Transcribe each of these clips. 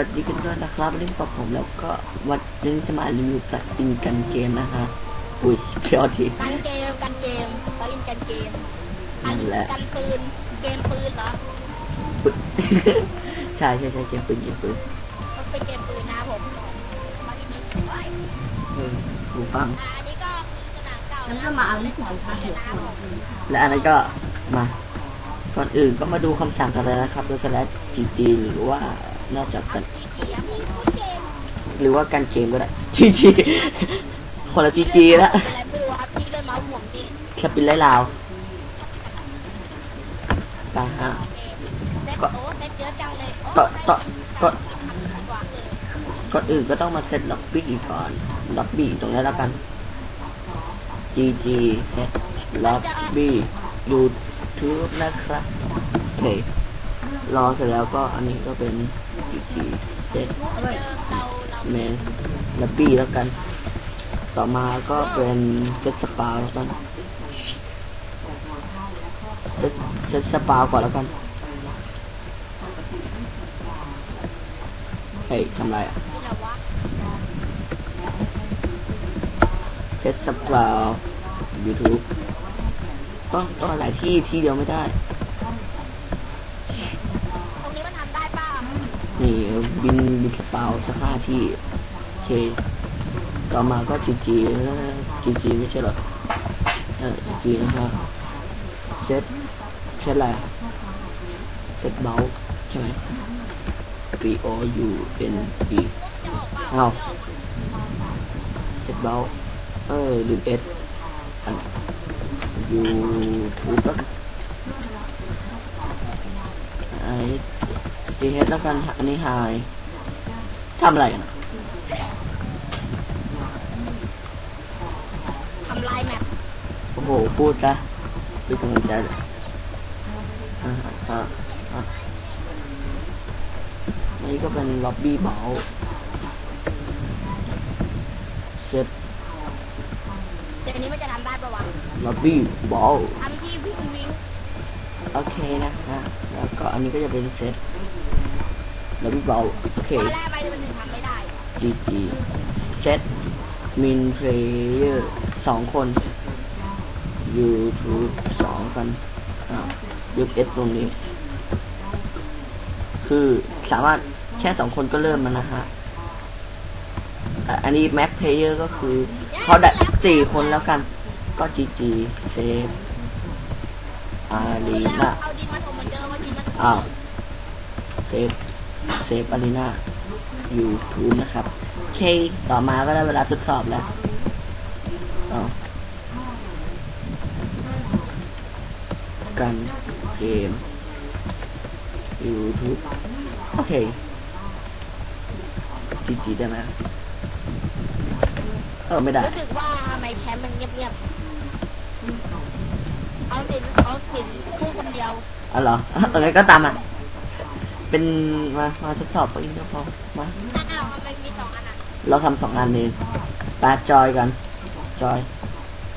วัสดีกันด้วยนะครับวันนี้กับผมแล้วก็วันนี้จะมารีวิวสัตว์อินกันเกมนะฮะอุ้ยเชียวทีกันเกมกันเกมเขาอินกันเกมอันนั่นแหละกันปืนเกมปืนเหรอปึ๊ดใช่ใช่ใช่เกมปืนเกมปืนมันเป็นเกมปืนนะผมมาที่นี่ไว้เออหูฟังอ่าอันนี้ก็คือสนามเก่างั้นนะก็มาเอาที่ขสุองดปีท้ายกันนะครับผมและอันนั้นก็มาก่อนอื่นก็มาดูคำสั่งกันเลยนะครับโดยสแลชจีจีหรือว่า นอกจากกันจีจีครับผมเกมหรือว่าการเกมก็ได้จีจีคนละจีจีละอะไรไม่รู้ครับที่เล่นเมาส์ผมนี่สปินไล่ลาวไปฮะโอเคเซ็ตก็โอ้เซ็ตเยอะจังเลยโอ้ก็ก็ก็ทำดีกว่าเลยก่อนอื่นก็ต้องมาเซตล็อบบี้ก่อนล็อบบี้ตรงนี้แล้วกัน GG เซตล็อบบี้ YouTube นะครับโอเค รอเสร็จแล้วก็อันนี้ก็เป็นเซตเหมือนเดิมเราเมนล็อบบี้แล้วกัน ต่อมาก็เป็นเซตสปาแล้วกันเซตเซตสปาก่อนแล้วกันเฮ้ยทำไรอะที่ไหนวะเซตสปา YouTube ต้องต้องหลายที่ที่เดียวไม่ได้ ตรงนี้มันทำได้ป่ะ นี่บินบินสปาวสักห้าที่โอเคต่อมาก็จีจีจีจีไม่ใช่หรอเออจีจีนะฮะเซตเซตอะไรเซตเบลใช่ไหม B O U N E จะออกเปล่าอ้าเซตเบลเออลืมเอสอันยูทูบก็ไอ้ จีเฮดแล้วกันอันนี้ไฮทำอะไรกันอะทำลายแมปโอ้โห พูดซะเป็นกำลังใจเลยอ่าอ่าอ่านี่ก็เป็นล็อบบี้เบลเซตเดี๋ยวนี้มันจะทำได้ปะวะล็อบบี้เบลทำที่วิ่งวิ่ง โอเคนะฮะแล้วก็อันนี้ก็จะเป็นเซตล็อบบี้เบลโอเคตอนแรกไปมันถึงทำไม่ได้ GG เซตมินเพลเยอร์สองคน YouTube สองกันอ่ายกเอสตรงนี้ คือสามารถแค่สองคนก็เริ่มมันนะฮะอะอันนี้แม็กเพลเยอร์ก็คือเขาได้สี่คนแล้วกัน ก็ GG เซฟ อารีแล้วนาเอาดินมาถมเหมือนเดิมเอาดินมาถมอ้าวเซฟเซฟอารีนา YouTube นะครับโอเคต่อมาก็ได้เวลาทดสอบแล้วอ้าวกันเกม YouTube โอเค GG ได้ไหมเออไม่ได้รู้สึกว่าทำไมแชมป์มันเงียบๆ เขาเห็นเขาเห็นพูดคนเดียวอ๋อเหรอเอองั้นก็ตามอะ เป็นมา มาทดสอบตัวเองก็พอมา อ้าวทำไมมีสองอันอะเราทำสองงานเองตาจอยกัน จอย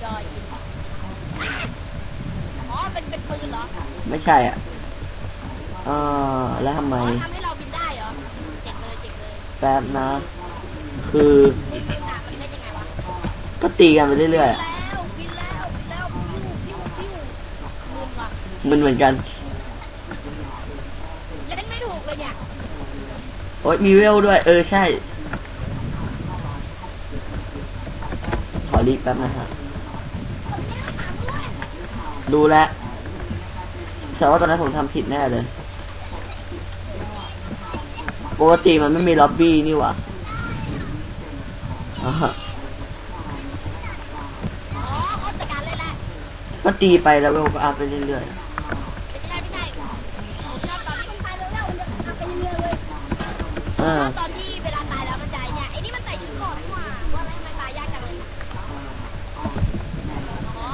จอยอินอ๋อเป็นเป็นปืนเหรอไม่ใช่อะเออแล้วทำไม อ๋อทำให้เราบินได้เหรอเจ๋งเลยเจ๋งเลยแป๊บนะ คือบินบินหนามันเล่นยังไงวะก็ตีกันไปเรื่อยๆอะแล้วบินแล้วบินแล้วปิ้วปิ้วปิ้วมึนว่ะ มันเหมือนกัน เล่นไม่ถูกเลยเนี่ยโอ๊ยมีเวลด้วย เออใช่ ขอรีบแป๊บนะฮะดูแลวแต่ว่าตอนนั้นผมทำผิดแน่เลย ปกติมันไม่มีล็อบบี้นี่หว่าอ่าฮะอ๋อเขาจัดการเลยแหละก็ตีไปแล้วเวลก็อัพไปเรื่อยไอ่าชอบตอนที่เวลาตายแล้วมันใจเนี่ยไอ้นี่มันใส่ชุดก่อนนี่หว่าว่าแล้วทำไมตายยากจังเลยอ๋อ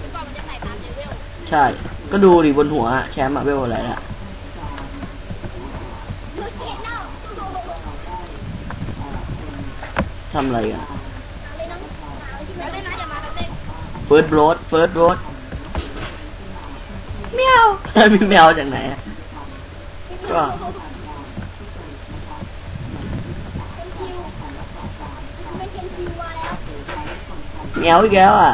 ชุดก่อนมันจะใส่ตามเลเวลใช่ ก็ดูดิบนหัวอะแชมป์อะเวลอะไรละดูเจ็ดแล้วทำอะไรกันแล้วได้นะอย่ามาแบบเด็กเฟิร์สโรดเฟิร์สโรดแมวมีแมวจากไหนอะก็ เป็นเคนชิวมาแล้ว แงวอีกแล้วอะ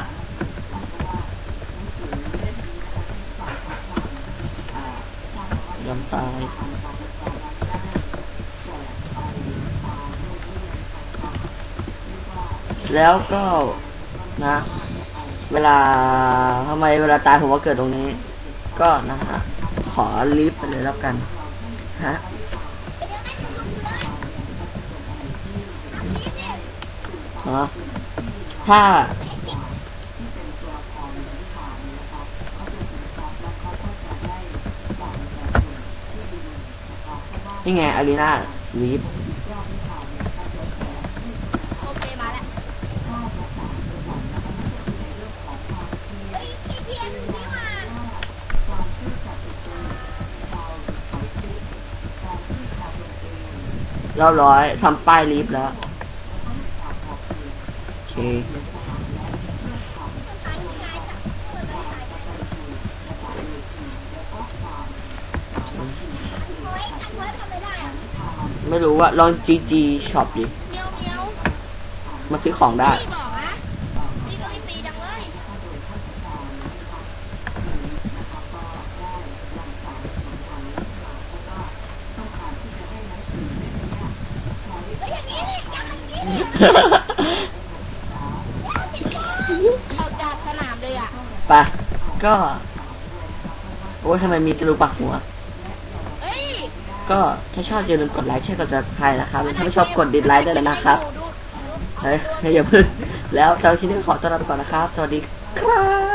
ยอมตายแล้วก็นะ เวลาทำไมเวลาตายผมว่าเกิดตรงนี้ ก็นะฮะ ขอลิฟต์ไปเลยแล้วกัน ฮะเป็นยังไงคุณลุงเลยทำนี้เนี่ยฮะ ถ้านี่ไงอารีนาลิฟโอเคมาแล้วเฮ้ยไอ้เย็นนี่มาเรียบร้อยทำป้ายลิฟต์แล้ว โอเค มันทางยัง ไงจ้ะเปิดไม่ได้โอ้ยอันไว้ทำไม่ได้อะไม่รู้ว่าลอง GG Shop ดิเมียวเมียวมาซื้อของได้ พี่บอกนะพี่ก็รีบตีจังเลยเฮ้ยอย่างนี้นี่อย่างนี้นี่ ปะไปก็ โอ้ยทำไมมีตะลุปักหัว เอ้ยก็ถ้าชอบอย่าลืมกดไลค์ใช่กดติดตามนะครับถ้าไม่ชอบกดดิสไลค์ได้เลยนะครับดูดู เฮ้ยอย่าเพิ่งแล้วสำหรับที่นี้ขอตัวลาไปก่อนนะครับ สวัสดีครับ